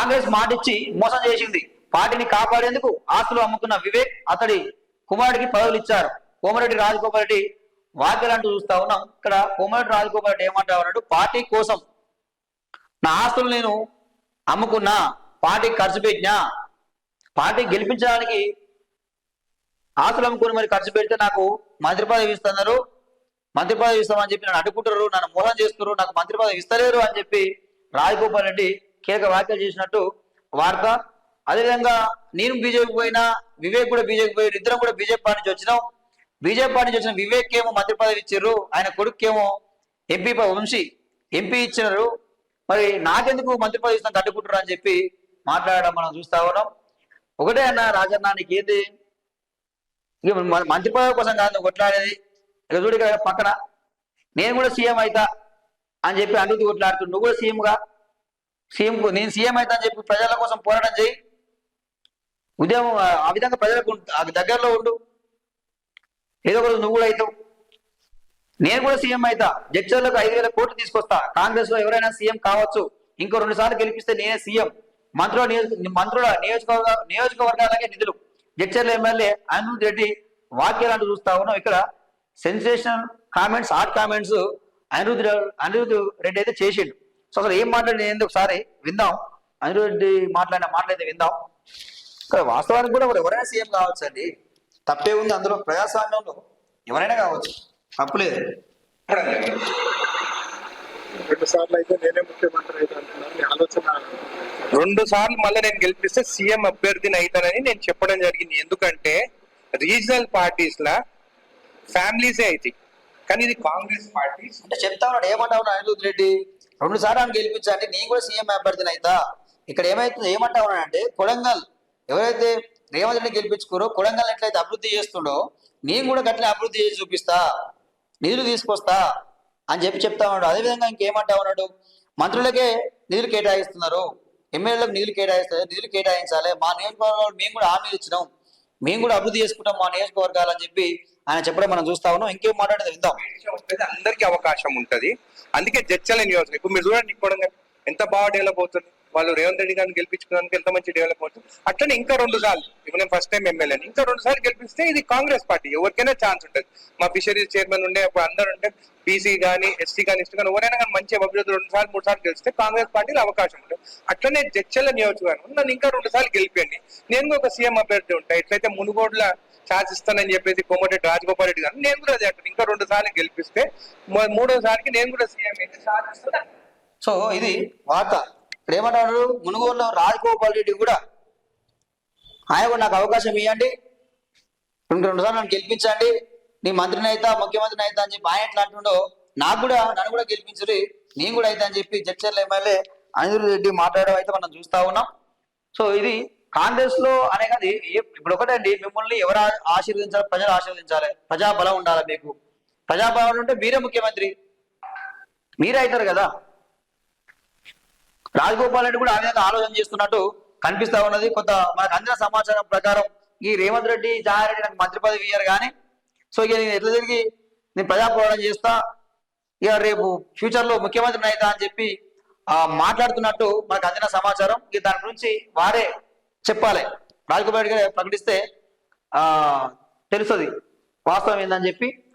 కాంగ్రెస్ మాటిచ్చి మోసం చేసింది. పార్టీని కాపాడేందుకు ఆస్తులు అమ్ముకున్న వివేక్ అతడి కుమారుడికి పదవులు ఇచ్చారు. కోమరెడ్డి రాజగోపాల్ రెడ్డి వాక్యాలు అంటూ చూస్తా ఉన్నాం. ఇక్కడ కోమరెడ్డి రాజగోపాల్ రెడ్డి ఏమంటా పార్టీ కోసం నా ఆస్తులు నేను అమ్ముకున్నా పార్టీకి ఖర్చు పెట్టినా పార్టీ గెలిపించడానికి ఆస్తులు అమ్ముకుని మరి ఖర్చు పెడితే నాకు మంత్రి పదవి ఇస్తున్నారు. మంత్రి పదవి ఇస్తామని చెప్పి నన్ను అడ్డుకుంటారు నన్ను మోసం చేస్తున్నారు నాకు మంత్రి పదవి ఇస్తలేరు అని చెప్పి రాజగోపాల్ రెడ్డి కీలక వ్యాఖ్యలు చేసినట్టు వార్త. అదేవిధంగా నేను బీజేపీ పోయినా వివేక్ కూడా బీజేపీ పోయి ఇద్దరం కూడా బీజేపీ పార్టీ నుంచి వచ్చినాం. బీజేపీ పార్టీ నుంచి వచ్చిన వివేక్ ఏమో మంత్రి పదవి ఇచ్చారు ఆయన కొడుకేమో ఎంపీ వంశీ ఎంపీ ఇచ్చినారు. మరి నాకెందుకు మంత్రి పదవి ఇస్తాను తట్టుకుంటారు అని చెప్పి మాట్లాడడం మనం చూస్తా ఉన్నాం. ఒకటే అన్న రాజన్న నీకు ఏంది మంత్రి పదవి కోసం కాదు కొట్లాడేది. ఇక చూడు ఇక్కడ పక్కన నేను కూడా సీఎం అవుతా అని చెప్పి అనిరుద్ధి కొట్లాడుతు నువ్వు కూడా సీఎంగా సీఎం నేను సీఎం అవుతా అని చెప్పి ప్రజల కోసం పోరాటం చేయి. ఉదయం ఆ విధంగా ప్రజలకు దగ్గరలో ఉండు. ఏదో ఒకరోజు నువ్వు కూడా అవుతావు నేను కూడా సీఎం అవుతా జడ్చర్లకు ఐదు వేల కోట్లు తీసుకొస్తా. కాంగ్రెస్లో ఎవరైనా సీఎం కావచ్చు. ఇంకో రెండు సార్లు గెలిపిస్తే నేనే సీఎం. మంత్రుల మంత్రుల నియోజకవర్గ నియోజకవర్గాలకే నిధులు. జడ్చర్ల ఎమ్మెల్యే అనిరుద్ రెడ్డి వాక్యాలు చూస్తా ఉన్నాం ఇక్కడ. Sensational comments hot comments Anirudh Anirudh Reddy అయితే చేసిండు. సో అసలు ఏం మాట్లాడి ఏంది ఒకసారి? విందాం. అనిరుద్ రెడ్డి మాట్లాడిన మాటలైతే విందాం. ఇక్కడ వాస్తవానికి కూడా మరి ఎవరైనా సీఎం కావచ్చు అండి. తప్పే ఉంది అందులో ప్రజాస్వామ్యంలో. ఎవరైనా కావచ్చు. తప్పులేదు రెండు సార్లు అయితే నేనే ముఖ్యమంత్రి అయితే ఆలోచన రెండు సార్లు మళ్ళీ నేను గెలిపిస్తే సీఎం అభ్యర్థిని అవుతానని నేను చెప్పడం జరిగింది. ఎందుకంటే రీజనల్ పార్టీస్ లా ఫ్యామిలీసే అవుతాయి కానీ ఇది కాంగ్రెస్ పార్టీస్ అంటే చెప్తా ఉన్నాడు. ఏమంటా ఉన్నాడు అనిరుద్ రెడ్డి? రెండు సార్లు ఆయన గెలిపించండి నేను కూడా సీఎం అభ్యర్థిని అయితా. ఇక్కడ ఏమైతుంది ఏమంటా ఉన్నాడంటే కొడంగల్ ఎవరైతే రేవంత్ రెడ్డి గెలిపించుకోరో కొడంగల్ ఎట్లయితే అభివృద్ధి చేస్తుండో నేను కూడా గట్లే అభివృద్ధి చేసి చూపిస్తా నిధులు తీసుకొస్తా అని చెప్పి చెప్తా ఉన్నాడు. అదేవిధంగా ఇంకేమంటా ఉన్నాడు మంత్రులకే నిధులు కేటాయిస్తున్నారు. ఎమ్మెల్యేలకు నిధులు కేటాయిస్తారు నిధులు కేటాయించాలి. మా నియోజకవర్గాలు మేము కూడా హామీలు ఇచ్చినాం. మేము కూడా అభివృద్ధి చేసుకుంటాం మా నియోజకవర్గాలు అని చెప్పి ఆయన చెప్పడం మనం చూస్తా ఉన్నాం. ఇంకేం మాట్లాడేది విందాం. అందరికీ అవకాశం ఉంటది. అందుకే జడ్చల నియోజకవర్గం. ఇప్పుడు మీరు చూడండి కొడంగల్ ఎంత బాగా డెవలప్ అవుతుంది. వాళ్ళు రేవంత్ రెడ్డి గారిని గెలిపించుకోవడానికి ఎంత మంచి డెవలప్ అవుతుంది. అట్లనే ఇంకా రెండు సార్లు ఇప్పుడు నేను ఫస్ట్ టైం ఎమ్మెల్యేని ఇంకా రెండు సార్లు గెలిపిస్తే ఇది కాంగ్రెస్ పార్టీ ఎవరికైనా ఛాన్స్ ఉంటుంది. మా ఫిషరీస్ చైర్మన్ ఉండే అందరు ఉంటే బీసీ కానీ ఎస్సీ కానీ ఎస్టీ కానీ ఎవరైనా కానీ మంచి అభివృద్ధి రెండు సార్లు మూడు సార్లు గెలిస్తే కాంగ్రెస్ పార్టీలో అవకాశం ఉంటుంది. అట్లనే జడ్చల నియోజకవర్గం నన్ను ఇంకా రెండు సార్లు గెలిపండి నేను కూడా ఒక సీఎం అభ్యర్థి ఉంటాయి ఎట్లయితే మునుగోడ్ల ఛాన్స్ ఇస్తానని చెప్పేసి కోమటిరెడ్డి రాజగోపాల్ రెడ్డి గారు నేను కూడా అదే అంటాను ఇంకా రెండు సార్లు గెలిపిస్తే మూడోసారికి నేను కూడా సీఎం అయితే ఛాన్స్ ఇస్తాను. సో ఇది వార్త ఇక్కడ ఏమంటాడు మునుగోలులో రాజగోపాల్ రెడ్డి కూడా. ఆయన కూడా నాకు అవకాశం ఇవ్వండి రెండు రెండు సార్లు నన్ను గెలిపించండి. నీ మంత్రిని అయితా ముఖ్యమంత్రిని అయితా అని చెప్పి ఆయన ఎట్లా అంటుండో నాకు కూడా నన్ను కూడా గెలిపించరు నేను కూడా అయితా అని చెప్పి జడ్చర్ల ఎమ్మెల్యే అనిరుద్ రెడ్డి మాట్లాడడం అయితే మనం చూస్తా ఉన్నాం. సో ఇది కాంగ్రెస్లో అనే కానీ ఇప్పుడు ఒకటండి మిమ్మల్ని ఎవరు ఆశీర్వదించాలి ప్రజలు ఆశీర్వదించాలి. ప్రజాబలం ఉండాలి మీకు? ప్రజాబలం ఉంటే మీరే ముఖ్యమంత్రి. మీరే అవుతారు కదా. రాజగోపాల్ రెడ్డి కూడా ఆ విధంగా ఆలోచన చేస్తున్నట్టు కనిపిస్తా ఉన్నది. కొంత మనకు అందిన సమాచారం ప్రకారం ఈ రేవంత్ రెడ్డి జహారెడ్డి నాకు మంత్రి పదవి ఇయ్యారు కానీ సో ఇక నేను ఎట్లా తిరిగి నేను ప్రజాపోరాటం చేస్తా ఇక రేపు ఫ్యూచర్లో ముఖ్యమంత్రిని అవుతా అని చెప్పి మాట్లాడుతున్నట్టు మనకు అందిన సమాచారం. ఇక దాని గురించి వారే చెప్పాలి. రాజగోపాల్ రెడ్డి గారు ప్రకటిస్తే తెలుస్తుంది. వాస్తవం ఏందని చెప్పి